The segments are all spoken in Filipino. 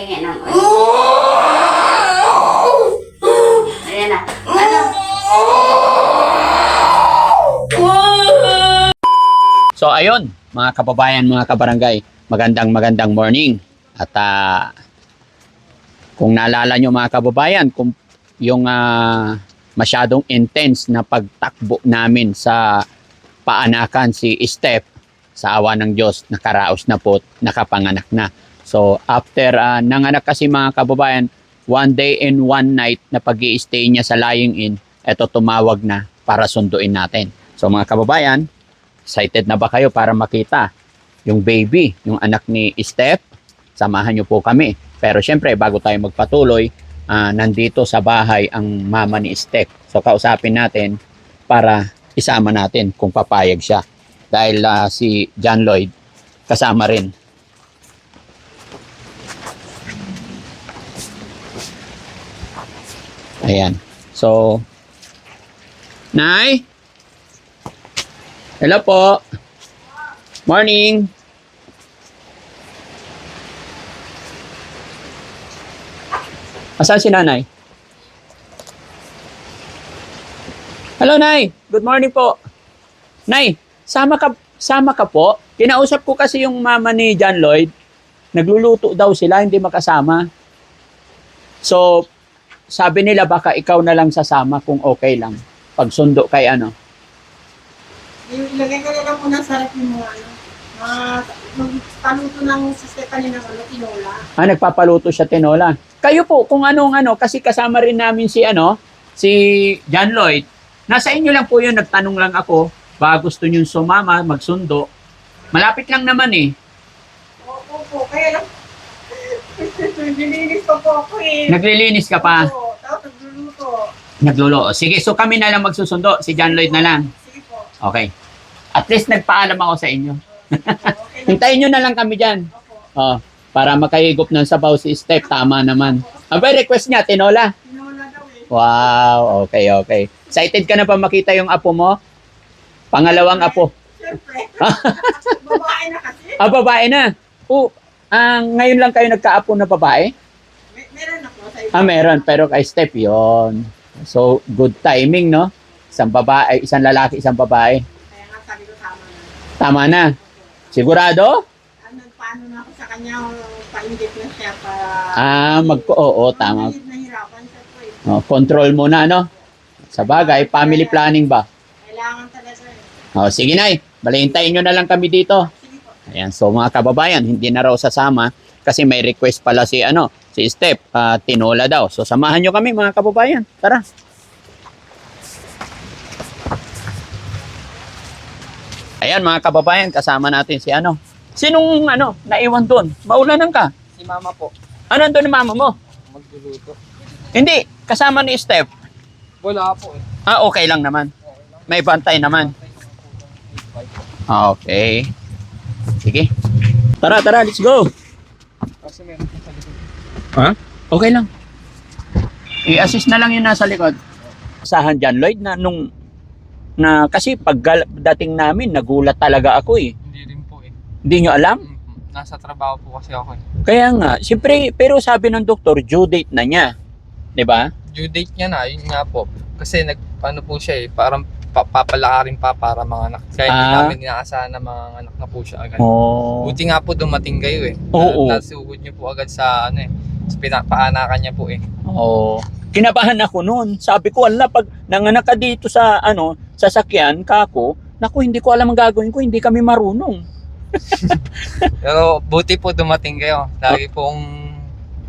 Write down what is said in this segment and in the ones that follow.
Hingi ng oil. Ayan na. Ano? So ayun, mga kababayan, mga kabarangay, magandang magandang morning. At ah, kung naalala nyo mga kababayan, kung yung ah, masyadong intense na pagtakbo namin sa paanakan si Steph, sa awa ng Diyos, nakaraos na po, nakapanganak na. So after ah, nanganak kasi mga kababayan, one day and one night na pag stay niya sa lying in, eto tumawag na para sunduin natin. So mga kababayan, Excited na ba kayo para makita yung baby, yung anak ni Steph? Samahan niyo po kami. Pero syempre, bago tayo magpatuloy, ah, nandito sa bahay ang mama ni Steph. So kausapin natin para isama natin kung papayag siya. Dahil ah, si John Lloyd kasama rin. Ayan. So, Nay, Hello po. Morning. Asan si nanay? Hello, Nay. Good morning po. Nay, sama ka, sama ka po. Kinausap ko kasi yung mama ni John Lloyd. Nagluluto daw sila, hindi makasama. So, sabi nila baka ikaw na lang sasama kung okay lang. Pagsundo kay ano. Ilagay ko na lang muna sa rep mga ano. Mga magpaluto ng sister kanina ng ano, tinola. Ah, nagpapaluto siya tinola. Kayo po, kung anong ano, kasi kasama rin namin si ano, si John Lloyd. Nasa inyo lang po yun, nagtanong lang ako, baka gusto nyo sumama, magsundo. Malapit lang naman eh. Opo po, kaya lang. Nililinis pa po ako eh. Naglilinis ka pa, Oo, nagluluto. naglulo. Sige, so kami na lang magsusundo, si John Lloyd na lang. Sige po. Okay. At least nagpaalam ako sa inyo. Hintayin nyo na lang kami dyan. Oh, para makahigop ng sabaw si Steph, tama naman. Abay, request niya, tinola. Tinola daw eh. Wow, okay, okay. Excited ka na ba makita yung apo mo? Pangalawang apo. Siyempre. Babae na kasi. Ah, babae na. Oh, ah, ngayon lang kayo nagkaapo na babae? May, meron ako. Ah, meron. Pero kay Steph yon. So, good timing, no? Isang babae, isang lalaki, isang babae. Kaya nga sabi ko tama na. Tama na. Sigurado? Ano, paano na ako sa kanya, pa-inject na siya para... Ah, mag Oo, tama. Nahirapan siya po eh. Oh, control muna, no? Sa bagay, family planning ba? Kailangan talaga eh. Oh, sige na Balintayin nyo na lang kami dito. Sige po. Ayan, so mga kababayan, hindi na raw sasama kasi may request pala si ano, si Steph, ah, tinola daw. So samahan nyo kami mga kababayan. Tara. Ayan mga kababayan, kasama natin si ano. Sinong ano, naiwan doon? Maulanan ka. Si mama po, Ano doon ni mama mo? magluluto. Hindi, kasama ni Steph. Wala po eh. Ah, okay lang naman. May bantay naman. Ah, Okay. Sige. Tara, tara, let's go. Kasi meron. Ha? Okay lang. I-assist na lang yung nasa likod. Sahan dyan, Lloyd, na nung na kasi pag dating namin, nagulat talaga ako eh. Hindi rin po eh. Hindi nyo alam? Mm, Nasa trabaho po kasi ako eh. Kaya nga, siyempre, pero sabi ng doktor, due date na niya. 'Di ba? Due date niya na, yun nga po. Kasi nag, ano po siya eh, parang pa, papalakarin pa para mga anak. Kaya hindi Ah. namin inaasahan na mga anak na po siya agad. Oo. Buti nga po dumating kayo eh. Oo. Na, nasugod niyo po agad sa ano eh. Sa pinapaanakan niya po eh. Oo. Kinabahan ako noon. Sabi ko, ala, pag nanganak ka dito sa, ano, sasakyan, kako, naku, hindi ko alam ang gagawin ko, hindi kami marunong. Pero buti po dumating kayo. Lagi pong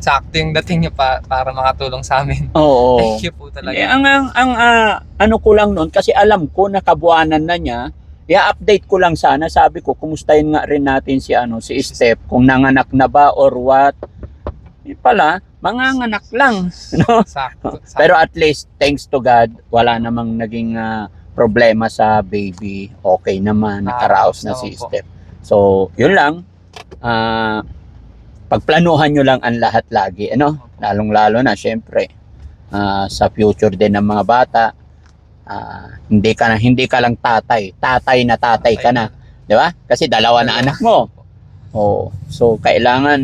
sakto yung dating niyo pa, para makatulong sa amin. Oo. Thank you po talaga. Eh, ang, ang, ang ah, ano ko lang noon, kasi alam ko, nakabuanan na niya, i-update ko lang sana, sabi ko, kumustahin nga rin natin si, ano, si Steph, kung nanganak na ba or what. Eh, pala, manganganak lang. No? Sakto. sakto. Pero at least, thanks to God, wala namang naging ah, problema sa baby. Okay naman, nakaraos na si. Steph. So, yun lang. Ah, pagplanuhan nyo lang ang lahat lagi, ano? Lalong-lalo na, syempre, ah, sa future din ng mga bata, ah, hindi ka na hindi ka lang tatay, tatay na tatay ka na, 'di ba? Kasi dalawa na anak mo. Oh, so kailangan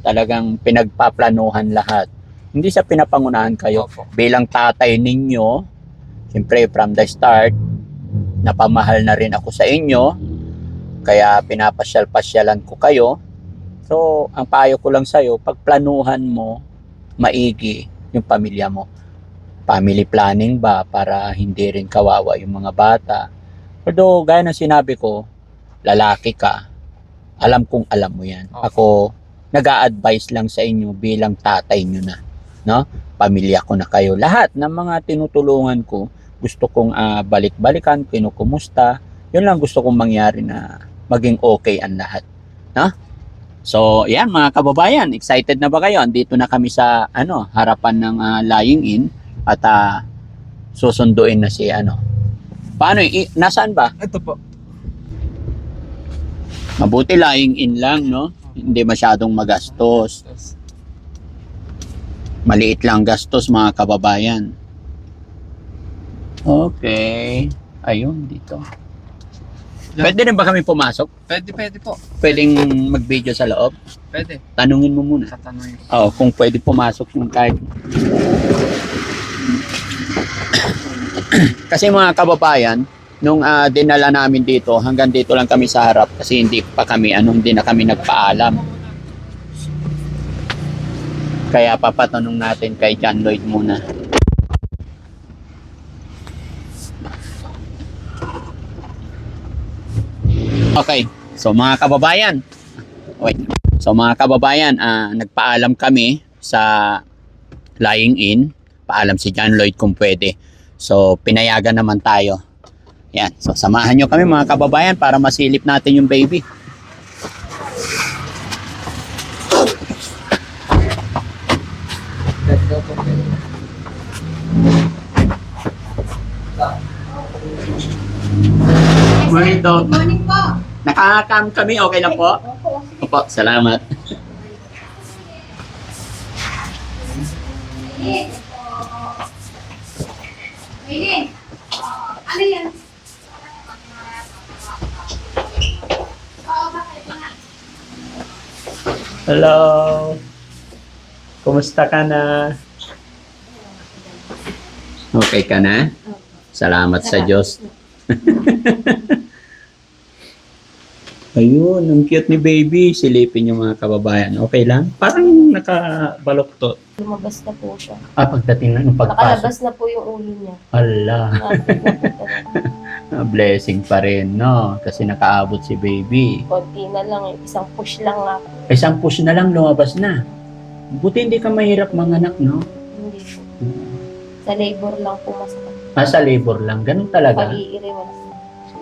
talagang pinagpaplanuhan lahat. Hindi sa pinapangunahan kayo Opo. bilang tatay ninyo. Siyempre, from the start, napamahal na rin ako sa inyo. Kaya pinapasyal-pasyalan ko kayo. So, ang payo ko lang sa'yo, pagplanuhan mo, maigi yung pamilya mo. Family planning ba para hindi rin kawawa yung mga bata. Although, gaya ng sinabi ko, lalaki ka, alam kong alam mo yan. Ako, nag advise lang sa inyo bilang tatay nyo na. No? Pamilya ko na kayo. Lahat ng mga tinutulungan ko, gusto kong ah, balik-balikan, kinukumusta. Yun lang gusto kong mangyari na maging okay ang lahat. No? So, yan mga kababayan, excited na ba kayo? Andito na kami sa ano, harapan ng ah, lying in at ah, susunduin na si ano. Paano? I- nasaan ba? Ito po. Mabuti lying in lang, no? Hindi masyadong magastos. Maliit lang gastos mga kababayan. Okay. Ayun, dito. Pwede rin ba kami pumasok? Pwede, pwede po. Pwedeng mag-video sa loob? Pwede. Tanungin mo muna. Tatanungin. Oo, kung pwede pumasok yung kahit... kasi mga kababayan, nung ah, dinala namin dito, hanggang dito lang kami sa harap kasi hindi pa kami, anong hindi na kami nagpaalam. Kaya papatanong natin kay John Lloyd muna. Okay, so mga kababayan, wait. So mga kababayan, ah, nagpaalam kami sa lying in. Paalam si John Lloyd kung pwede. So pinayagan naman tayo. Yan. So samahan nyo kami mga kababayan para masilip natin yung baby. Morning. Good morning po. Nakakam kami, okay lang po? Opo. Opo, salamat. Ano Hello. Kumusta ka na? Okay ka na? Salamat sa Diyos. Ayun, ang cute ni baby. Silipin yung mga kababayan. Okay lang? Parang nakabaloktot. Lumabas na po siya. Ah, pagdating na ng pagpasok. Nakalabas na po yung ulo niya. Allah, Talaga. blessing pa rin, no? Kasi nakaabot si baby. Konti na lang, eh. isang push lang nga. Isang push na lang, lumabas na. Buti hindi ka mahirap manganak, no? Hindi po. Sa labor lang po masakit. Ah, sa labor lang. Ganun talaga. Pag-iiri wala.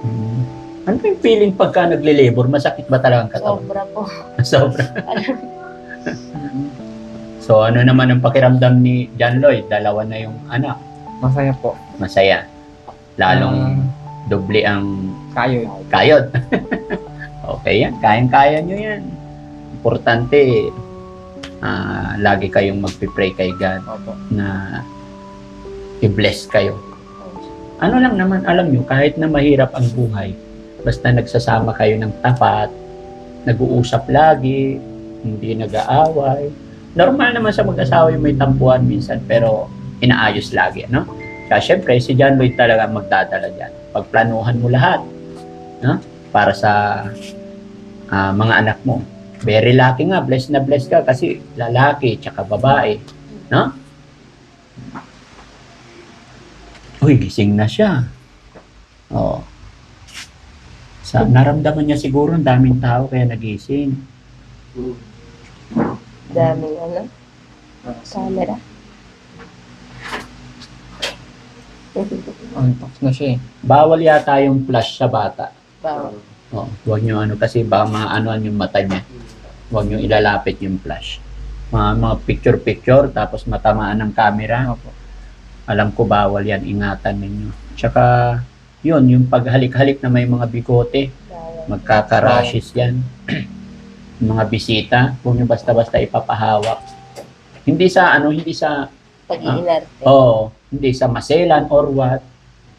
Hmm. Ano ba yung feeling pagka nagle-labor? Masakit ba talaga ang katawan? Sobra po. Sobra. so, ano naman ang pakiramdam ni John Lloyd? Dalawa na yung anak. Masaya po. Masaya. Lalong doble ang Kayo. kayod. okay yan. Kayang-kaya nyo yan. Importante, ah, lagi kayong magpipray kay God Opo. na i-bless kayo. Ano lang naman, alam nyo, kahit na mahirap ang buhay, basta nagsasama kayo ng tapat, nag-uusap lagi, hindi nag-aaway. Normal naman sa mag-asawa yung may tampuhan minsan, pero inaayos lagi, no? Kaya syempre, si John Lloyd talaga magdadala dyan. Pagplanuhan mo lahat, no? Para sa ah, mga anak mo. Very lucky nga, blessed na blessed ka kasi lalaki, tsaka babae, no? Uy, gising na siya. Oo. Sa, naramdaman niya siguro ang daming tao kaya nagising. Daming ano. Camera. Antok na siya eh. Bawal yata yung flash sa bata. Bawal. Oh, huwag niyo ano kasi ba maanoan yung mata niya. Huwag niyo ilalapit yung flash. Mga, mga picture-picture tapos matamaan ng camera. Opo. Alam ko bawal yan, ingatan ninyo. Tsaka yun, yung paghalik-halik na may mga bigote, magkakarashes yan. Mga bisita, huwag niyo basta-basta ipapahawak. Hindi sa ano, hindi sa Pag-iinarte. oh, hindi sa maselan or what.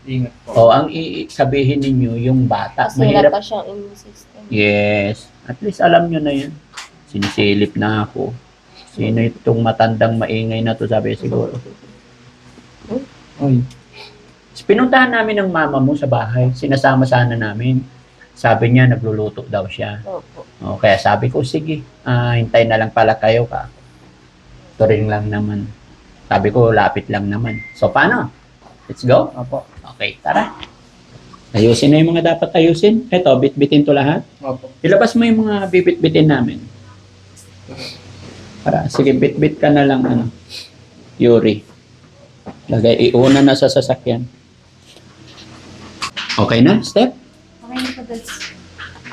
Ingat po. O ang sabihin ninyo yung bata, Kasi wala mahirap pa siyang immune system. Yes. At least alam nyo na yan. Sinisilip na ako. Sino itong matandang maingay na to? Sabi siguro. Uy. Pinuntahan namin ng mama mo sa bahay. Sinasama sana namin. Sabi niya, nagluluto daw siya. Opo. O, kaya sabi ko, sige, ah, hintay na lang pala kayo ka. Ito rin lang naman. Sabi ko, lapit lang naman. So, paano? Let's go? Opo. Okay, tara. Ayusin na yung mga dapat ayusin. Eto, bit-bitin to lahat. Opo. Ilabas mo yung mga bibit-bitin namin. Para, sige, bit-bit ka na lang, ano, Yuri. Lagay, iuna na sa sasakyan. Okay na, step? Okay na po, Dads.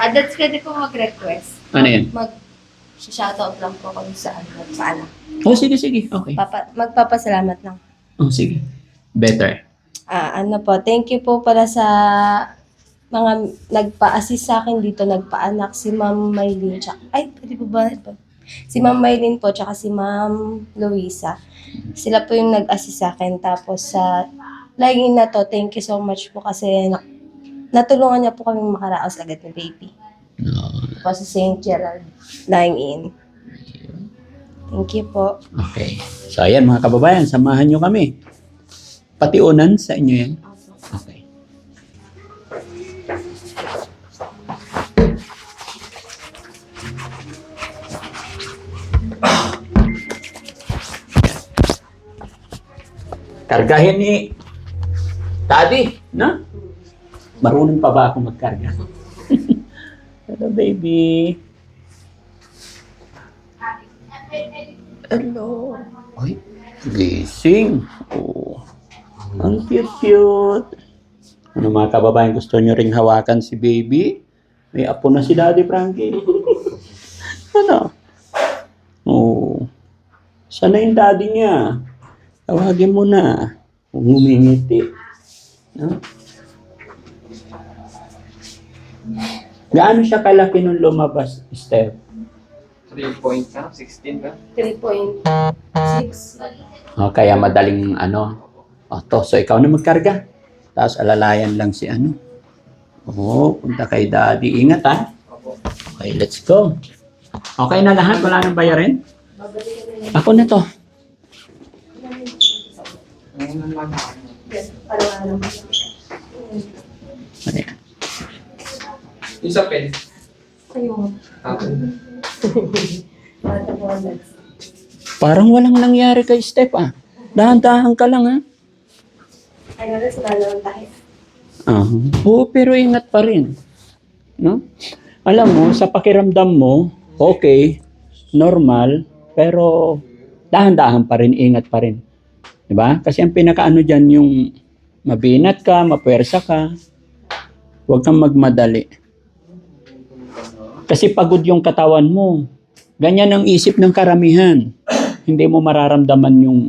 Ah, Dads, pwede po mag-request. Ano yan? Mag shoutout lang po kung saan paano. Oh, sige, sige. Okay. Papa, magpapasalamat lang. Oh, sige. Better. Ah, ano po, thank you po pala sa mga nagpa-assist sa akin dito, nagpaanak si Ma'am Maylin. Tsaka, ay, pwede po ba? Si Ma'am Maylin po, tsaka si Ma'am Luisa. Sila po yung nag-assist sa akin. Tapos sa in na to, thank you so much po kasi na- natulungan niya po kami makaraos agad ni baby. No. Po sa St. Gerald lying in. Thank you po. Okay. So, ayan mga kababayan, samahan nyo kami. Patiunan sa inyo yan. Okay. Kargahin ni Daddy, no? Marunong pa ba ako magkarga? Hello, baby. Hello. Ay, gising. Oh. Ang cute-cute. Ano mga kababayan, gusto nyo ring hawakan si baby? May apo na si Daddy Frankie. ano? Oh. Sana yung daddy niya? Tawagin mo na. Kung ngumingiti. No? Gaano siya kalaki nung lumabas, Steph? 3 point na? 16 ba? 3.6. O, kaya madaling ano. O, to. So, ikaw na magkarga. Tapos alalayan lang si ano. Oo, punta kay daddy. Ingat ha. Opo. Okay, let's go. Okay na lahat? Wala nang bayarin? Ako na to. Ayan. Yung sa pen. Dads. Parang walang nangyari kay Steph ah. Dahan-dahan ka lang ah. Dads, wala naman tayo. Ah, oo, pero ingat pa rin. No? Alam mo, sa pakiramdam mo, okay, normal, pero dahan-dahan pa rin, ingat pa rin. 'Di ba? Kasi ang pinakaano diyan yung mabinat ka, mapuwersa ka. Huwag kang magmadali. Kasi pagod yung katawan mo. Ganyan ang isip ng karamihan. Hindi mo mararamdaman yung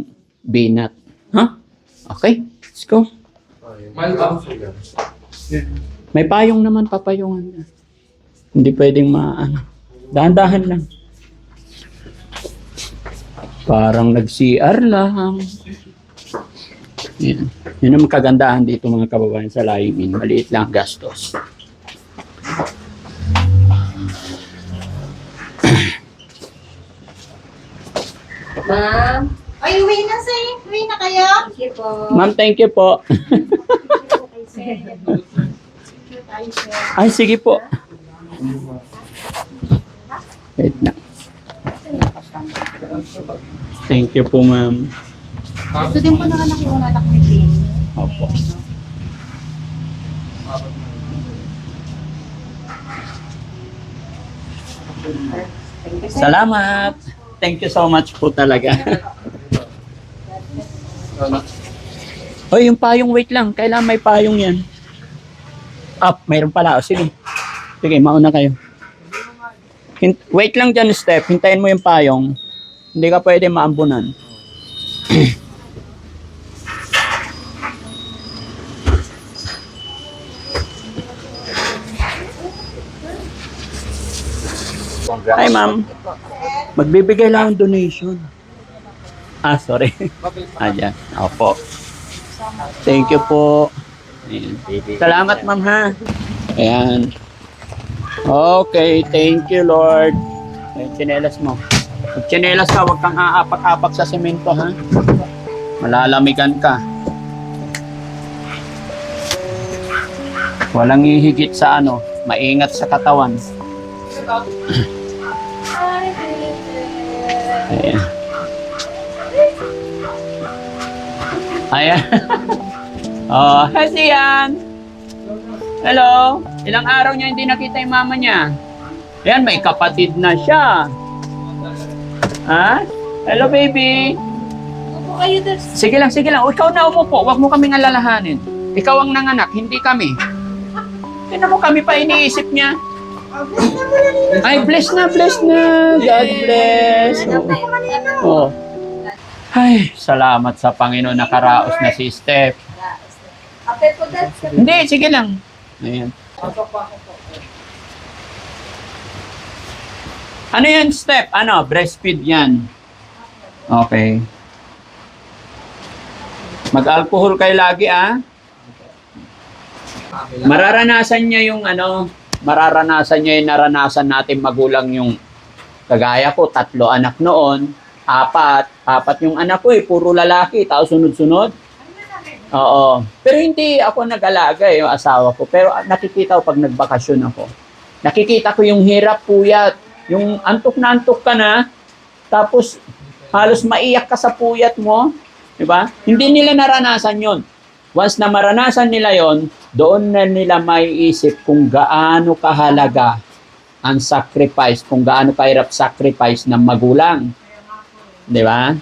binat. Ha? Okay, let's go. Mal ba? May payong naman, papayungan. Hindi pwedeng maano. Dahan-dahan lang. Parang nag-CR lang. Yan. Yun ang kagandahan dito mga kababayan sa lying in. Maliit lang ang gastos. Ma'am, Ay, uwi na sa Uwi na kayo? thank you po. Ma'am, thank you po. Ay, sige po. Wait na. Thank you po, ma'am. Ito din po nakalaki yung anak ni Jane. Opo. Salamat. Thank you so much po talaga. Hoy, yung payong wait lang. Kailangan may payong yan. Up, mayroon pala. O, sige. Sige, mauna kayo. Hin- wait lang dyan, Steph. Hintayin mo yung payong. Hindi ka pwede maambunan. Hi, ma'am. Magbibigay lang ng donation. Ah, sorry. Ah, dyan. Opo. Thank you po. Ayan. Salamat, ma'am, ha. Ayan. Okay, thank you, Lord. Yung tsinelas mo. Pag tsinelas ka, huwag kang aapak-apak sa semento, ha? Malalamigan ka. Walang hihigit sa ano, maingat sa katawan. Ayan. oh, hi Sian. Hello. Ilang araw niya hindi nakita yung mama niya. Ayan, may kapatid na siya. Ha? Hello, baby. Opo kayo doon. Sige lang, sige lang. O, ikaw na umupo. Huwag mo kaming alalahanin. Ikaw ang nanganak, hindi kami. Tignan mo kami pa iniisip niya. Ay, bless na, bless na. God bless. Oh. Ay, salamat sa Panginoon nakaraos na si Steph. Kape po dad. Hindi, sige lang. Ayan. Ano yan, Steph? Ano? Breastfeed yan. Okay. Mag-alcohol kayo lagi, ah. Mararanasan niya yung ano, mararanasan niya yung naranasan natin magulang yung kagaya ko, tatlo anak noon, apat, apat yung anak ko eh, puro lalaki, tapos sunod-sunod. Oo. Pero hindi ako nag-alaga eh, yung asawa ko. Pero nakikita ko pag nagbakasyon ako. Nakikita ko yung hirap, puyat. Yung antok na antok ka na, tapos halos maiyak ka sa puyat mo. Di ba? Hindi nila naranasan yon. Once na maranasan nila yon, doon na nila maiisip kung gaano kahalaga ang sacrifice, kung gaano kahirap sacrifice ng magulang. Di ba?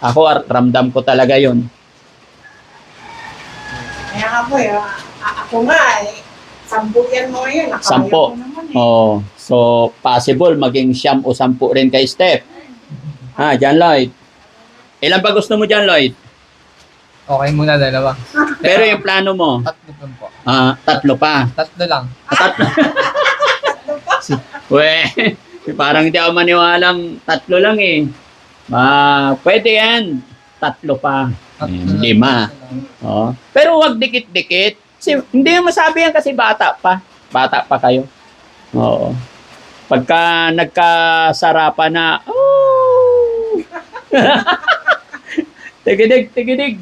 Ako, ar- ramdam ko talaga yon. Kaya nga po, eh, a- ako nga eh. Sampu yan mo yun. nakaya Sampo. ko naman eh. Oh, so possible maging siyam o sampu rin kay Steph. Ha, John Lloyd. Ilan ba gusto mo John Lloyd? Okay muna dalawa. Pero yung plano mo, Tatlo dun po. ah, tatlo pa. Tatlo lang. Tatlo. We, parang hindi ako maniwalang tatlo lang eh. Ah, pwede yan. Tatlo pa. Tatlo lima. Oh. Pero wag dikit-dikit. Kasi, hindi mo masabi yan kasi bata pa. Bata pa kayo. Oo. Pagka nagkasarapan na, oh! tigidig, tigidig.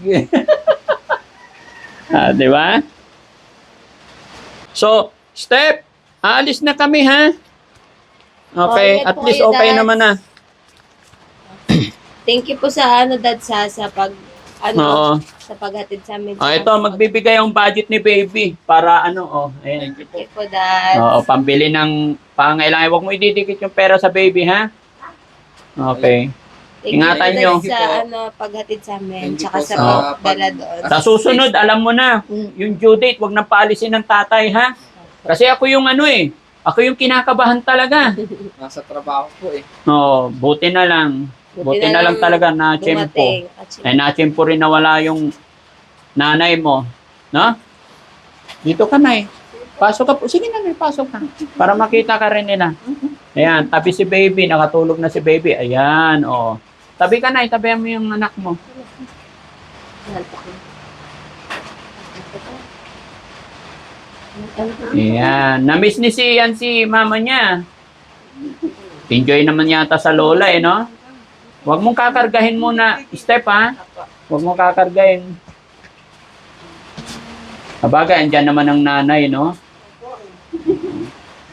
ah, di ba? So, step, aalis na kami ha. Okay, Okay at least okay naman na. Thank you po sa ano dad sa sa pag ano Oo. sa paghatid sa amin. Oh, ito, magbibigay ang budget ni baby para ano, oh, ayan. Thank you po dad. Oo, pambili ng pangailangan. Huwag mo ididikit yung pera sa baby, ha? Okay. Thank ingatan you nyo. po, Dad, sa ano paghatid sa amin Thank you tsaka po sa sa pagdala doon. Sa susunod, alam mo na, yung due date, huwag nang paalisin ng tatay, ha? Kasi ako yung ano eh, ako yung kinakabahan talaga. Nasa trabaho po eh. Oo, buti na lang. Buti, na, lang talaga na tiyempo. Ay, na tiyempo rin nawala yung nanay mo. No? Dito ka, Nay. Pasok ka po. Sige na, pasok ka. Para makita ka rin nila. Ayan, tabi si baby. Nakatulog na si baby. Ayan, oh. Tabi ka, Nay. Tabi mo yung anak mo. Ayan. Namiss ni si yan si mama niya. Enjoy naman yata sa lola eh, no? Huwag mong kakargahin muna, Step, ha? Huwag mong kakargahin. Kabaga, andyan naman ang nanay, no?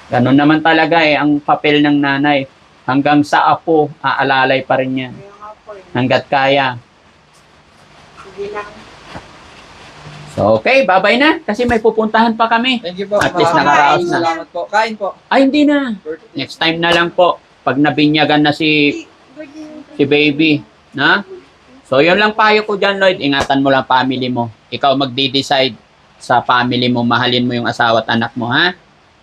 Ganun naman talaga eh, ang papel ng nanay. Hanggang sa apo, aalalay pa rin yan. Hanggat kaya. So, okay, babay na. Kasi may pupuntahan pa kami. Thank you po. At least nakaraos na. Salamat po. Kain po. Ay, hindi na. Next time na lang po. Pag nabinyagan na si si baby. Na? So, yun lang payo ko dyan, Lloyd. Ingatan mo lang family mo. Ikaw magdi-decide sa family mo. Mahalin mo yung asawa at anak mo, ha?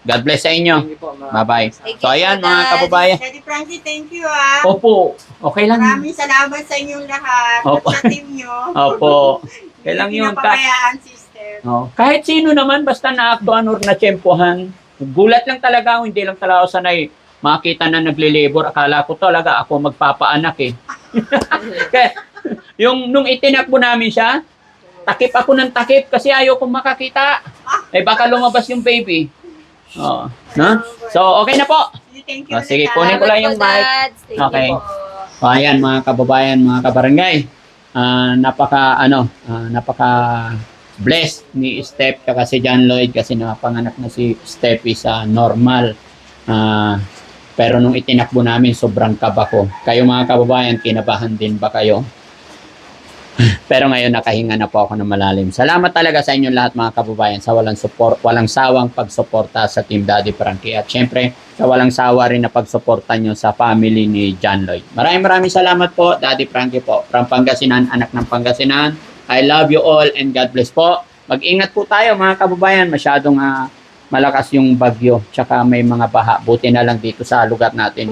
God bless sa inyo. Bye-bye. So, ayan, mga kababayan. Daddy Frankie, thank you ah. Opo. Okay lang. Maraming salamat sa inyong lahat. Opo. At sa team nyo. Opo. Okay lang Hindi yun. Ka- pinapabayaan, sister. oh, kahit sino naman, basta naaktuan or natsyempohan. Gulat lang talaga ako. Hindi lang talaga ako sanay makita na nagle-labor. Akala ko talaga ako magpapaanak eh. Kaya, yung nung itinakbo namin siya, takip ako ng takip kasi ayaw kong makakita. Eh baka lumabas yung baby. Oo. No? So, okay na po. Thank you. Oh, sige, kunin ko lang yung mic. Okay. you po. O ayan mga kababayan, mga kabarangay. Ah, napaka ano, ah, napaka blessed ni Steph at si John Lloyd kasi napanganak na si Steph is ah, normal. Ah, pero nung itinakbo namin, sobrang kaba ko. Kayo mga kababayan, kinabahan din ba kayo? Pero ngayon nakahinga na po ako ng malalim. Salamat talaga sa inyong lahat mga kababayan sa walang support, walang sawang pagsuporta sa Team Daddy Frankie at syempre sa walang sawa rin na pagsuporta nyo sa family ni John Lloyd. Maraming maraming salamat po, Daddy Frankie po. From Pangasinan, anak ng Pangasinan. I love you all and God bless po. Mag-ingat po tayo mga kababayan. Masyadong ah, malakas yung bagyo. Tsaka may mga baha. Buti na lang dito sa lugar natin.